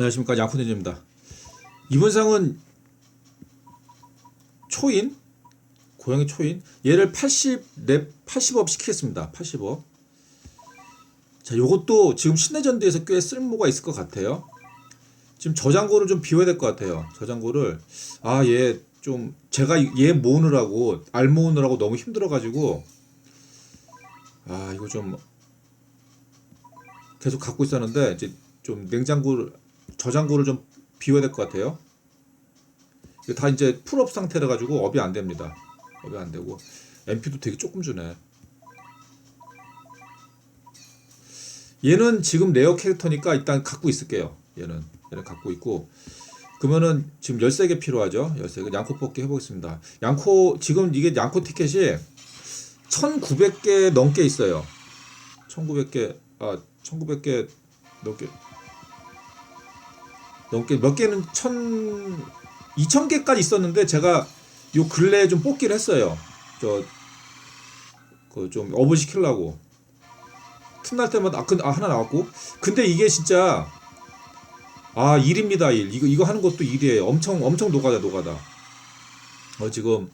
안녕하십니까 양푼대입니다. 이번 상은 초인 고양이 초인 얘를 80랩 80업 시키겠습니다. 80업. 자, 요것도 지금 신내전대에서 꽤 쓸모가 있을 것 같아요. 지금 저장고를 좀 비워야 될 것 같아요. 저장고를 아 얘 좀 제가 얘 모으느라고 알 모으느라고 너무 힘들어 가지고 아 이거 좀 계속 갖고 있었는데 이제 좀 냉장고를 저장고를 좀 비워야 될 것 같아요. 다 이제 풀업 상태라 가지고 업이 안 됩니다. 업이 안 되고 MP도 되게 조금 주네. 얘는 지금 레어 캐릭터니까 일단 갖고 있을게요. 얘는 얘는 갖고 있고 그러면은 지금 13개 필요하죠. 13개 양코 뽑기 해보겠습니다. 양코 지금 이게 양코 티켓이 1900개 넘게 있어요. 1900개 아 1900개 넘게 넘게 몇 개는 1000 2000개까지 있었는데 제가 요 근래에 좀 뽑기를 했어요. 저 그 좀 업을 시키려고. 틈날 때마다 아, 근, 아 하나 나왔고. 근데 이게 진짜 아 일입니다 일. 이거 이거 하는 것도 일이에요. 엄청 엄청 노가다 노가다. 어 지금.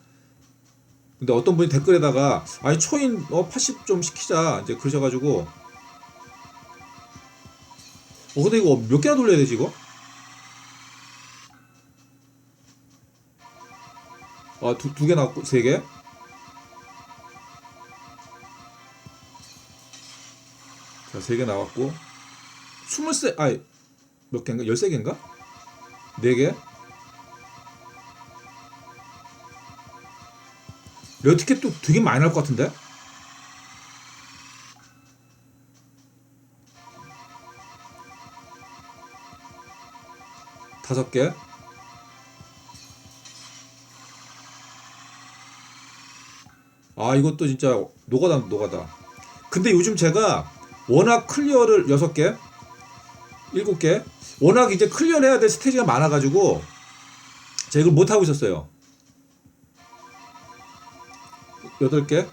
근데 어떤 분이 댓글에다가 아니 초인 어 80 좀 시키자. 이제 그러셔가지고. 어 근데 이거 몇 개나 돌려야 되지 이거 아 두 두 개 나왔고 세 개? 자, 세 개 나왔고 스물세 아이 몇 개인가? 열세 개인가? 네 개? 레어티켓도 되게 많이 나올 것 같은데? 다섯 개? 아 이것도 진짜 노가다 노가다 근데 요즘 제가 워낙 클리어를 여섯 개 일곱 개 워낙 이제 클리어를 해야 될 스테이지가 많아가지고 제가 이걸 못하고 있었어요 여덟 개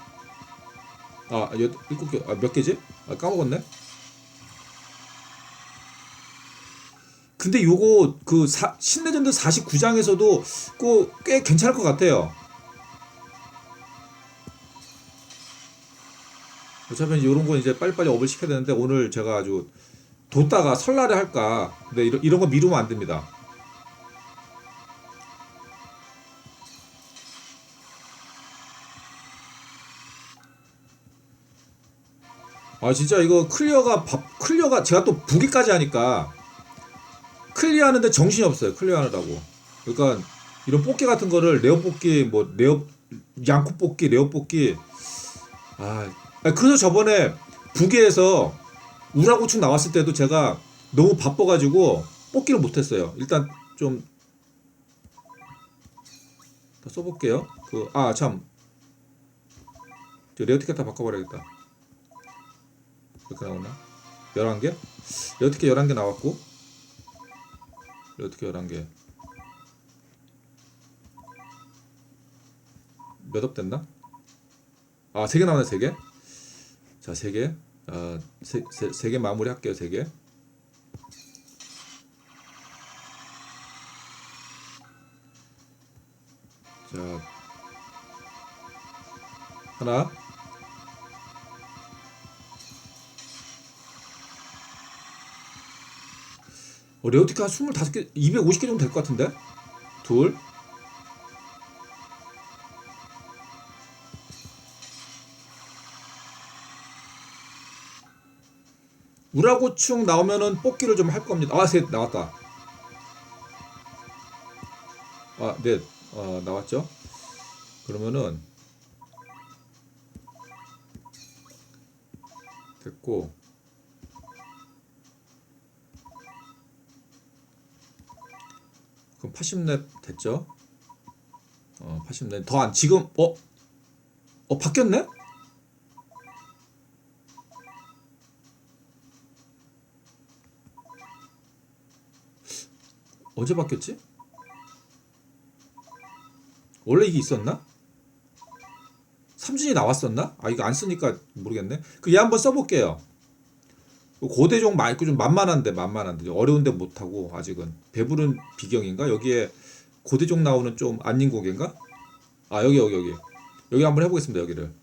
아, 여, 일곱 개, 아, 몇 개지? 아, 까먹었네. 근데 요거 그 사, 신레전드 49장에서도 꽤 괜찮을 것 같아요. 어차피 이런 건 이제 빨리빨리 업을 시켜야 되는데 오늘 제가 아주 뒀다가 설날에 할까. 근데 이런, 이런 거 미루면 안 됩니다. 아 진짜 이거 클리어가 밥 클리어가 제가 또 부기까지 하니까 클리어 하는데 정신이 없어요. 클리어 하느라고. 그러니까 이런 뽑기 같은 거를 레어 뽑기 뭐 레어 양코 뽑기 레어 뽑기 아 아, 그래서 저번에 부계에서 우라고축 나왔을 때도 제가 너무 바빠가지고 뽑기를 못했어요. 일단 좀더 써볼게요. 그 아 참, 저 레어 티켓 다 바꿔버려야겠다. 이렇게 나오나? 11개? 레어 티켓 11개 나왔고 레어 티켓 11개 몇 업 됐나? 아, 3개 나오네, 3개. 자, 3개. 아, 3, 3개 마무리 할게요, 3개. 자, 하나. 어, 레오티카 25개, 250개 정도 될 것 같은데? 둘. 우라고충 나오면은 뽑기를 좀 할 겁니다. 아, 셋 나왔다. 아, 넷. 어, 나왔죠? 그러면은 됐고 그럼 80렙 됐죠? 어, 80렙 더안 지금 어? 어 바뀌었네? 언제 바뀌었지? 원래 이게 있었나? 삼진이 나왔었나? 아 이거 안 쓰니까 모르겠네. 그 얘 한번 써볼게요. 고대종 말고 좀 만만한데 만만한데 어려운데 못하고 아직은 배부른 비경인가 여기에 고대종 나오는 좀 안닌 고개인가? 아 여기 여기 여기 여기 한번 해보겠습니다 여기를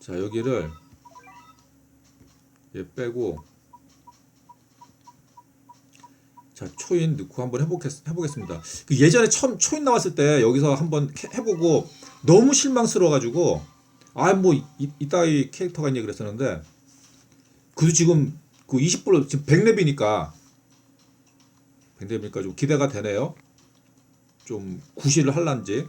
자 여기를 얘 빼고 자 초인 넣고 한번 해보겠, 해보겠습니다. 그 예전에 처음 초인 나왔을 때 여기서 한번 캐- 해보고 너무 실망스러워가지고 아뭐 이따위 캐릭터가 있냐 그랬었는데 그도 지금 그 20불 지금 100렙이니까 100렙이니까 좀 기대가 되네요. 좀 구실을 할란지.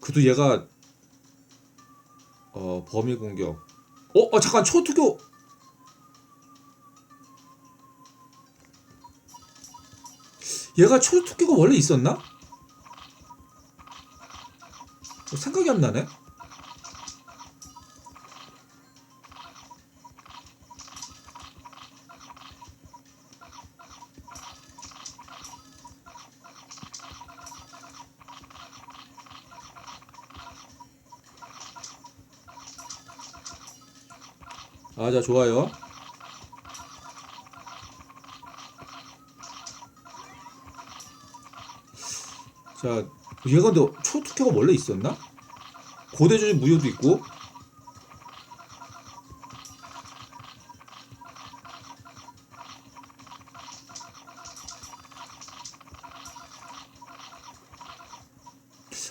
그도 얘가 어 범위 공격 어, 어 잠깐 초특교 얘가 초특교가 원래 있었나? 어, 생각이 안 나네. 아, 자, 좋아요. 자, 얘가 근데 초특혜가 원래 있었나? 고대조직 무효도 있고.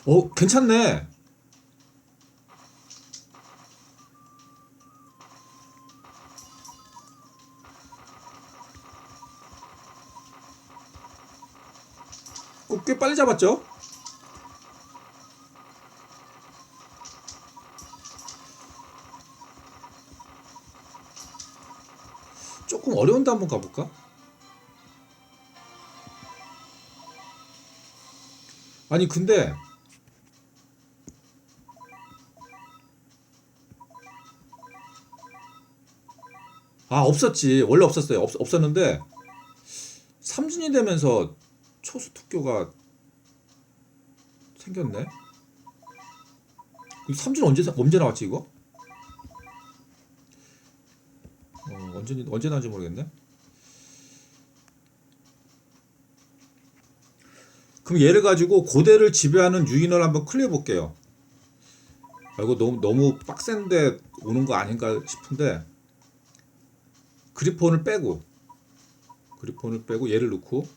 어, 괜찮네. 빨리 잡았죠? 조금 어려운데 한번 가볼까? 아니 근데 아 없었지 원래 없었어요 없, 없었는데 삼진이 되면서 초수 특교가 생겼네. 이 삼진 언제 사- 언제 나왔지 이거? 어, 언제 언제 나왔지 모르겠네. 그럼 얘를 가지고 고대를 지배하는 유인을 한번 클리어 볼게요. 아, 이거 너무 너무 빡센데 오는 거 아닌가 싶은데 그리폰을 빼고 그리폰을 빼고 얘를 넣고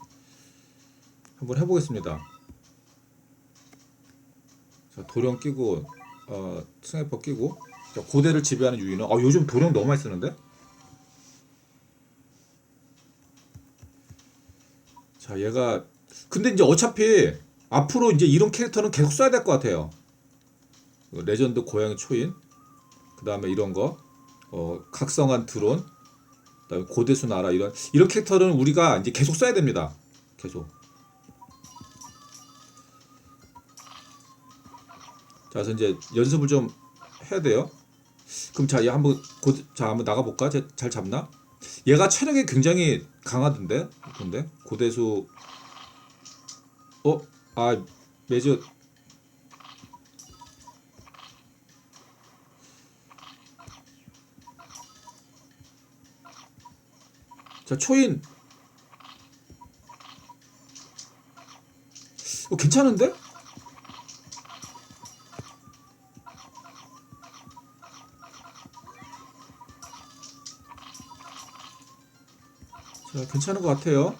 한번 해보겠습니다. 자, 도령 끼고 어, 스나이퍼 끼고 자, 고대를 지배하는 유인은 아, 요즘 도령 너무 많이 쓰는데? 자, 얘가 근데 이제 어차피 앞으로 이제 이런 캐릭터는 계속 써야 될 것 같아요. 그 레전드 고양이 초인, 그 다음에 이런 거, 어, 각성한 드론, 그다음에 고대수 나라 이런 이런 캐릭터는 우리가 이제 계속 써야 됩니다. 계속. 자, 그래서 이제 연습을 좀 해야 돼요. 그럼 자, 얘 한번 고, 자 한번 나가 볼까? 잘 잡나? 얘가 체력이 굉장히 강하던데, 근데 고대수, 어, 아 매주 자 초인, 어 괜찮은데? 자, 괜찮은 것 같아요.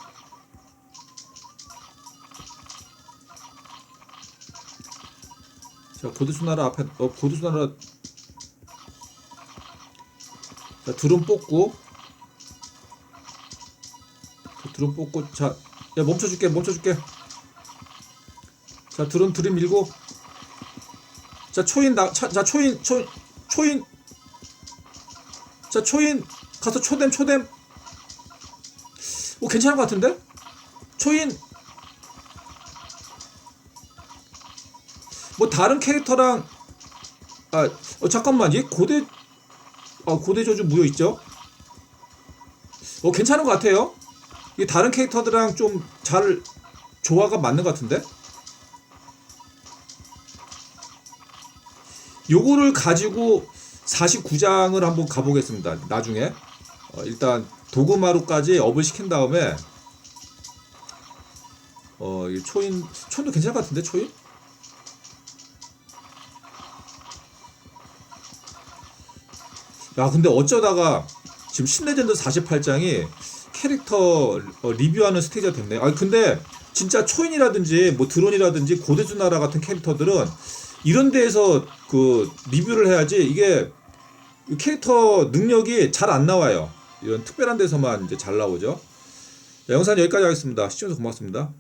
자, 고드수나라 앞에, 어, 고드수나라. 자, 드론 뽑고. 자, 드론 뽑고. 자, 야, 멈춰줄게, 멈춰줄게. 자, 드론 들이 밀고. 자, 초인, 나, 자, 자 초인, 초, 초인. 자, 초인. 가서 초댐, 초댐. 오 괜찮은 것 같은데? 초인 뭐 다른 캐릭터랑 아 어, 잠깐만 얘 고대 아 고대 저주 무효 있죠? 어 괜찮은 것 같아요. 이게 다른 캐릭터들랑 좀 잘 조화가 맞는 것 같은데? 요거를 가지고 49장을 한번 가보겠습니다. 나중에 어, 일단 도구마루까지 업을 시킨 다음에 어, 이 초인 초인도 괜찮을 것 같은데 초인? 야 근데 어쩌다가 지금 신레전드 48장이 캐릭터 어, 리뷰하는 스테이지가 됐네. 아 근데 진짜 초인이라든지 뭐 드론이라든지 고대주 나라 같은 캐릭터들은 이런 데에서 그 리뷰를 해야지 이게 캐릭터 능력이 잘 안 나와요. 이런 특별한 데서만 이제 잘 나오죠. 자, 영상 여기까지 하겠습니다. 시청해주셔서 고맙습니다.